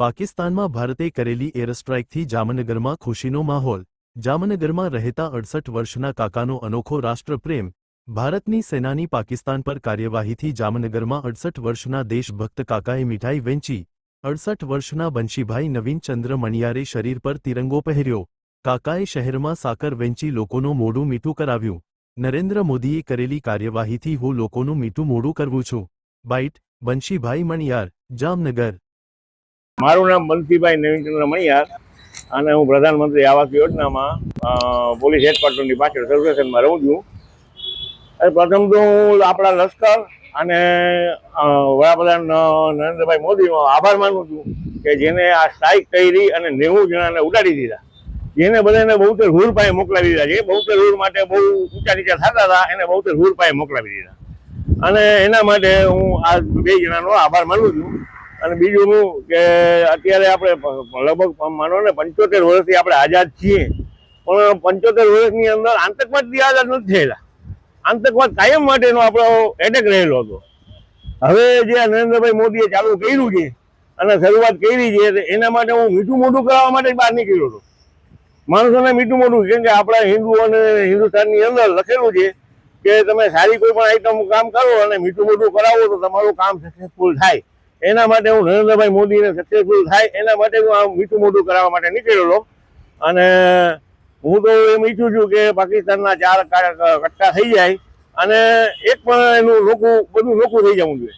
પાકિસ્તાનમાં ભારતે કરેલી એર સ્ટ્રાઇકથી જામનગરમાં ખુશીનો માહોલ. જામનગરમાં રહેતા અડસઠ વર્ષના કાકાનો અનોખો રાષ્ટ્રપ્રેમ, ભારતની સેનાની પાકિસ્તાન પર કાર્યવાહીથી જામનગરમાં અડસઠ વર્ષના દેશભક્ત કાકાએ મીઠાઈ વેંચી. અડસઠ વર્ષના બંશીભાઈ નવીનચંદ્ર મણિયારે શરીર પર તિરંગો પહેર્યો. કાકાએ શહેરમાં સાકર વેંચી લોકોનું મોઢું મીઠું કરાવ્યું. નરેન્દ્ર મોદીએ કરેલી કાર્યવાહીથી હું લોકોનું મીઠું મોડું કરવું છું. બાઇટ, બંશીભાઈ મણિયાર, જામનગર. મારું નામ બંસીભાઈ નવીનચંદ્ર મણિયાર અને હું પ્રધાનમંત્રી આવાસ યોજનામાં પોલીસ હેડક્વાર્ટરની પાછળ સર્વેશનમાં રહું છું. પ્રથમ તો હું આપણા લશ્કર અને વડાપ્રધાન નરેન્દ્રભાઈ મોદીનો આભાર માનું છું કે જેને આ સ્ટ્રાઇક કરી અને નેવું જણાને ઉડાડી દીધા. જેને બધાને બહુતેર હુર પાસે મોકલાવી દીધા. છે બહુતેર હુર માટે બહુ ઊંચા નીચા થતા હતા, એને બહુતેર હુર પાસે મોકલાવી દીધા. અને એના માટે હું આ બે જણાનો આભાર માનું છું. અને બીજું કે અત્યારે આપણે લગભગ માનો ને પંચોતેર વર્ષથી આપણે આઝાદ છીએ. પણ પંચોતેર વર્ષની અંદર આતંકવાદથી આઝાદ નથી થયેલા. આતંકવાદ કાયમ માટેનો આપણો એટેક રહેલો હતો. હવે જે નરેન્દ્રભાઈ મોદીએ ચાલુ કર્યું છે અને શરૂઆત કરી છે એના માટે હું મીઠું મોઢું કરાવવા માટે બહાર નીકળ્યો હતો. માણસોને મીઠું મોઢું, કેમ કે આપણા હિન્દુઓને હિન્દુસ્તાનની અંદર લખેલું છે કે તમે સારી કોઈ પણ આઈટમ કામ કરો અને મીઠું મોઢું કરાવો તો તમારું કામ સક્સેસફુલ થાય. એના માટે હું નરેન્દ્રભાઈ મોદીને સક્સેસફુલ થાય, એના માટે હું આ મીઠું મોઢું કરાવવા માટે નીકળેલો અને હું તો એમ ઈચ્છું છું કે પાકિસ્તાનના ચાર કટકા થઈ જાય અને એક પણ એનું લોકો બધું લોકો થઈ જવું જોઈએ.